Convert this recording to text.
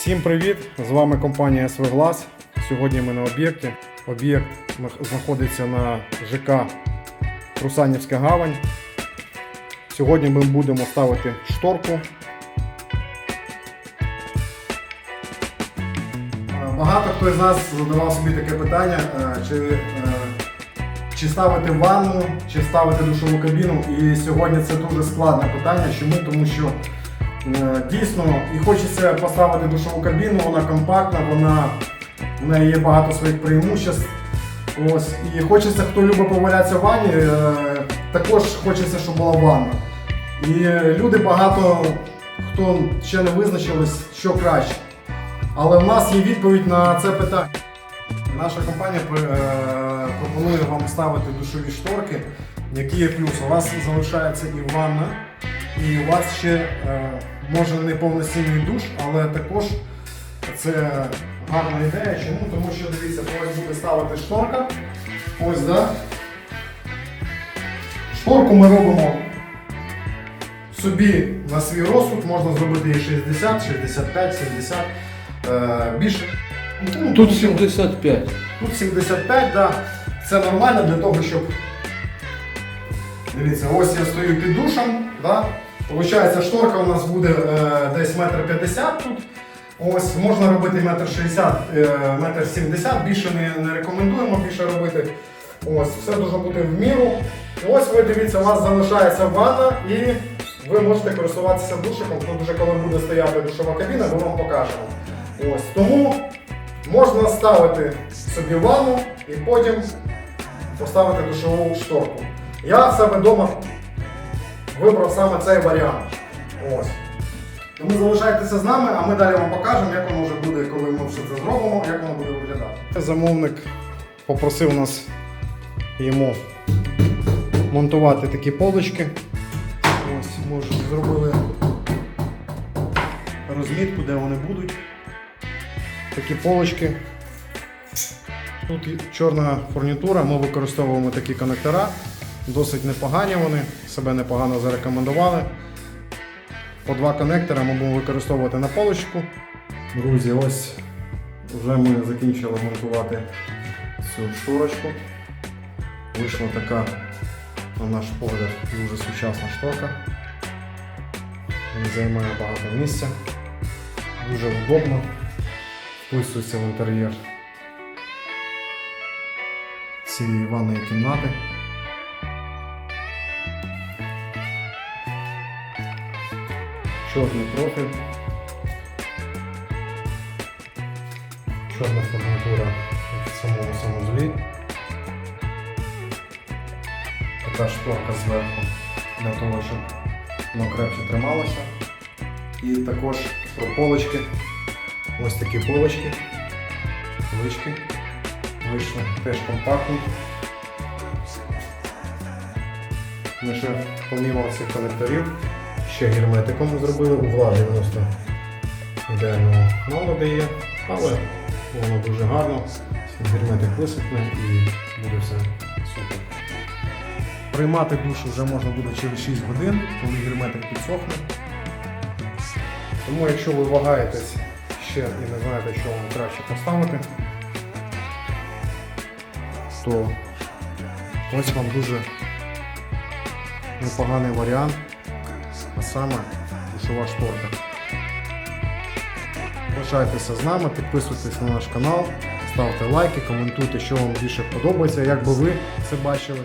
Всім привіт! З вами компанія Свеглас. Сьогодні ми на об'єкті. Об'єкт знаходиться на ЖК Русанівська гавань. Сьогодні ми будемо ставити шторку. Е, Багато хто з нас задавав собі таке питання, е, чи, е, чи ставити ванну, чи ставити душову кабіну. І сьогодні це дуже складне питання. Чому? Тому що Дійсно, і хочеться поставити душову кабіну, вона компактна, вона в неї є багато своїх преимуществ. Ось. І хочеться, хто любить повалятися в ванні, е, також хочеться, щоб була ванна. І е, люди багато хто ще не визначились, що краще. Але в нас є відповідь на це питання. Наша компанія е, пропонує вам ставити душові шторки, які є плюс. У вас залишається і ванна, і у вас ще е, може не повноцінний душ, але також це гарна ідея. Чому? Тому що дивіться, ось буде ставити шторка. Ось, да? Шторку ми робимо собі на свій розсуд, можна зробити і 60, 65, 70. Е, більше. Ну, Тут 75. Тут 75, да. Це нормально для того, щоб. Дивіться, ось я стою під душем. Да? Получається, шторка у нас буде е, десь метр п'ятдесят тут. Ось можна робити метр шістдесят, е, метр сімдесят, більше не, не рекомендуємо більше робити. Ось, все дуже бути в міру. Ось ви дивіться, у вас залишається ванна і ви можете користуватися душиком. Тут вже коли буде стояти душова кабіна, ми вам покажемо. Ось тому можна ставити собі ванну і потім поставити душову шторку. Я себе вдома вибрав саме цей варіант. Ось. Тому залишайтеся з нами, а ми далі вам покажемо, як воно вже буде, коли ми все це зробимо, як воно буде виглядати. Замовник попросив нас йому монтувати такі полочки. Ось ми вже зробили розмітку, де вони будуть. Такі полочки. Тут чорна фурнітура, ми використовуємо такі коннектора. Досить непогані вони, себе непогано зарекомендували. По два коннектора ми будемо використовувати на полочку. Друзі, ось вже ми закінчили монтувати цю шторочку. Вийшла така, на наш погляд, дуже сучасна шторка. Не займає багато місця. Дуже удобно. Вписується в інтер'єр цієї ванної кімнати. Чорний профіль. Чорна фурнітура в самому санузлі. Така шторка зверху для того, щоб воно крепше трималося. І також про полочки. Ось такі полочки. Полички. Вийшли теж компактні. Ми ще помімо цих конекторів ще герметиком зробили, угла 90 ідеального наладу є, але воно дуже гарно, герметик висохне і буде все супер. Приймати душ вже можна буде через 6 годин, коли герметик підсохне. Тому якщо ви вагаєтесь ще і не знаєте, що вам краще поставити, то ось вам дуже непоганий варіант, а саме душова шторка. Залишайтеся з нами, підписуйтесь на наш канал, ставте лайки, коментуйте, що вам більше подобається, як би ви це бачили.